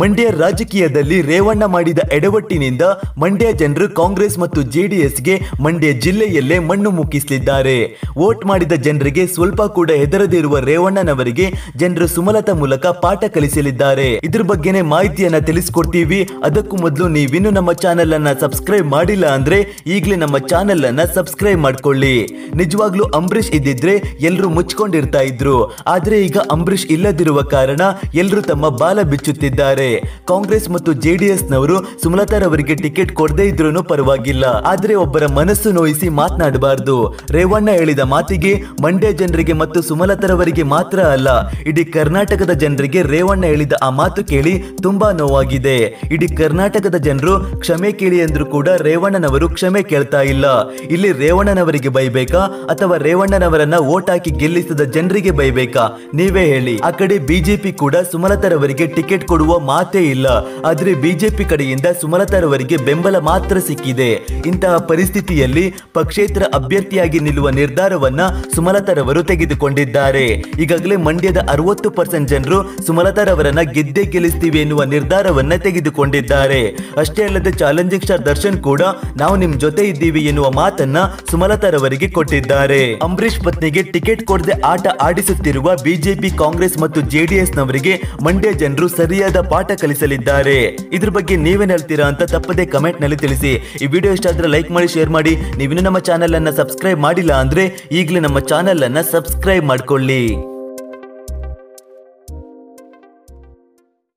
ಮಂಡ್ಯ ರಾಜಕೀಯದಲ್ಲಿ ರೇವಣ್ಣ ಮಾಡಿದ ಎಡವಟ್ಟಿನಿಂದ ಮಂಡ್ಯ ಜನರು ಕಾಂಗ್ರೆಸ್ ಮತ್ತು ಜೆಡಿಎಸ್ಗೆ ಮಂಡ್ಯ ಜಿಲ್ಲೆಯಲ್ಲೇ ಮಣ್ಣು ಮುಕ್ಕಿಸಲಿದ್ದಾರೆ. ವೋಟ್ ಮಾಡಿದ ಜನರಿಗೆ ಸ್ವಲ್ಪ ಕೂಡ ಹೆದರದಿರುವ ರೇವಣ್ಣನವರಿಗೆ ಜನರು ಸುಮಲತಾ ಮೂಲಕ ಪಾಠ ಕಲಿಸಲಿದ್ದಾರೆ. ಇದ್ರ ಬಗ್ಗೆನೇ ಮಾಹಿತಿಯನ್ನ ತಿಳಿಸ್ಕೊಡ್ತೀವಿ. ಅದಕ್ಕೂ ಮೊದಲು ನೀವಿನ್ನು ನಮ್ಮ ಚಾನೆಲ್ ಅನ್ನ ಸಬ್ಸ್ಕ್ರೈಬ್ ಮಾಡಿಲ್ಲ ಅಂದ್ರೆ ಈಗಲೇ ನಮ್ಮ ಚಾನೆಲ್ ಅನ್ನ ಸಬ್ಸ್ಕ್ರೈಬ್ ಮಾಡ್ಕೊಳ್ಳಿ. ನಿಜವಾಗ್ಲೂ ಅಂಬರೀಷ್ ಇದ್ದಿದ್ರೆ ಎಲ್ಲರೂ ಮುಚ್ಕೊಂಡಿರ್ತಾ ಇದ್ರು. ಆದ್ರೆ ಈಗ ಅಂಬರೀಷ್ ಇಲ್ಲದಿರುವ ಕಾರಣ ಎಲ್ಲರೂ ತಮ್ಮ ಬಾಲ ಬಿಚ್ಚುತ್ತಿದ್ದಾರೆ. ಕಾಂಗ್ರೆಸ್ ಮತ್ತು ಜೆಡಿಎಸ್ ನವರು ಸುಮಲತಾರವರಿಗೆ ಟಿಕೆಟ್ ಕೊಡದೇ ಇದ್ರೂ ಪರವಾಗಿಲ್ಲ. ಆದ್ರೆ ಒಬ್ಬರ ಮನಸ್ಸು ನೋಯಿಸಿ ಮಾತನಾಡಬಾರದು. ರೇವಣ್ಣ ಹೇಳಿದ ಮಾತಿಗೆ ಮಂಡ್ಯ ಜನರಿಗೆ ಮತ್ತು ಸುಮಲತಾರವರಿಗೆ ಮಾತ್ರ ಅಲ್ಲ, ಇಡೀ ಕರ್ನಾಟಕದ ಜನರಿಗೆ ರೇವಣ್ಣ ಹೇಳಿದ ಆ ಮಾತು ಕೇಳಿ ತುಂಬಾ ನೋವಾಗಿದೆ. ಇಡೀ ಕರ್ನಾಟಕದ ಜನರು ಕ್ಷಮೆ ಕೇಳಿ ಎಂದ್ರು ಕೂಡ ರೇವಣ್ಣನವರು ಕ್ಷಮೆ ಕೇಳ್ತಾ ಇಲ್ಲ. ಇಲ್ಲಿ ರೇವಣ್ಣನವರಿಗೆ ಬೈಬೇಕಾ ಅಥವಾ ರೇವಣ್ಣನವರನ್ನ ಓಟ್ ಹಾಕಿ ಗೆಲ್ಲಿಸಿದ ಜನರಿಗೆ ಬೈಬೇಕಾ? ನೀವೇ ಹೇಳಿ. ಆ ಕಡೆ ಬಿಜೆಪಿ ಕೂಡ ಸುಮಲತಾರವರಿಗೆ ಟಿಕೆಟ್ ಕೊಡುವ ಮಾತೇ ಇಲ್ಲ. ಆದ್ರೆ ಬಿಜೆಪಿ ಕಡೆಯಿಂದ ಸುಮಲತಾರವರಿಗೆ ಬೆಂಬಲ ಮಾತ್ರ ಸಿಕ್ಕಿದೆ. ಇಂತಹ ಪರಿಸ್ಥಿತಿಯಲ್ಲಿ ಪಕ್ಷೇತರ ಅಭ್ಯರ್ಥಿಯಾಗಿ ನಿಲ್ಲುವ ನಿರ್ಧಾರವನ್ನ ಸುಮಲತಾರವರು ತೆಗೆದುಕೊಂಡಿದ್ದಾರೆ. ಈಗಾಗಲೇ ಮಂಡ್ಯದ ಅರವತ್ತು ಪರ್ಸೆಂಟ್ ಜನರು ಸುಮಲತಾರವರನ್ನ ಗೆದ್ದೇ ಗೆಲ್ಲಿಸ್ತೀವಿ ಎನ್ನುವ ನಿರ್ಧಾರವನ್ನ ತೆಗೆದುಕೊಂಡಿದ್ದಾರೆ. ಅಷ್ಟೇ ಅಲ್ಲದೆ ಚಾಲೆಂಜಿಂಗ್ ಸ್ಟಾರ್ ದರ್ಶನ್ ಕೂಡ ನಾವು ನಿಮ್ ಜೊತೆ ಇದ್ದೀವಿ ಎನ್ನುವ ಮಾತನ್ನ ಸುಮಲತಾರವರಿಗೆ ಕೊಟ್ಟಿದ್ದಾರೆ. ಅಂಬರೀಷ್ ಪತ್ನಿಗೆ ಟಿಕೆಟ್ ಕೊಡದೆ ಆಟ ಆಡಿಸುತ್ತಿರುವ ಬಿಜೆಪಿ ಕಾಂಗ್ರೆಸ್ ಮತ್ತು ಜೆಡಿಎಸ್ ನವರಿಗೆ ಮಂಡ್ಯ ಜನರು ಸರಿಯಾದ ಪಾಠ ಕಲಿಸಲಿದ್ದಾರೆ. ಇದ್ರ ಬಗ್ಗೆ ನೀವೇನ್ ಹೇಳ್ತೀರಾ ಅಂತ ತಪ್ಪದೆ ಕಮೆಂಟ್ನಲ್ಲಿ ತಿಳಿಸಿ. ಈ ವಿಡಿಯೋ ಇಷ್ಟ ಆದ್ರೆ ಲೈಕ್ ಮಾಡಿ ಶೇರ್ ಮಾಡಿ. ನೀವಿನ್ನೂ ನಮ್ಮ ಚಾನೆಲ್ ಅನ್ನ ಸಬ್ಸ್ಕ್ರೈಬ್ ಮಾಡಿಲ್ಲ ಅಂದ್ರೆ ಈಗಲೇ ನಮ್ಮ ಚಾನೆಲ್ ಅನ್ನ ಸಬ್ಸ್ಕ್ರೈಬ್ ಮಾಡ್ಕೊಳ್ಳಿ.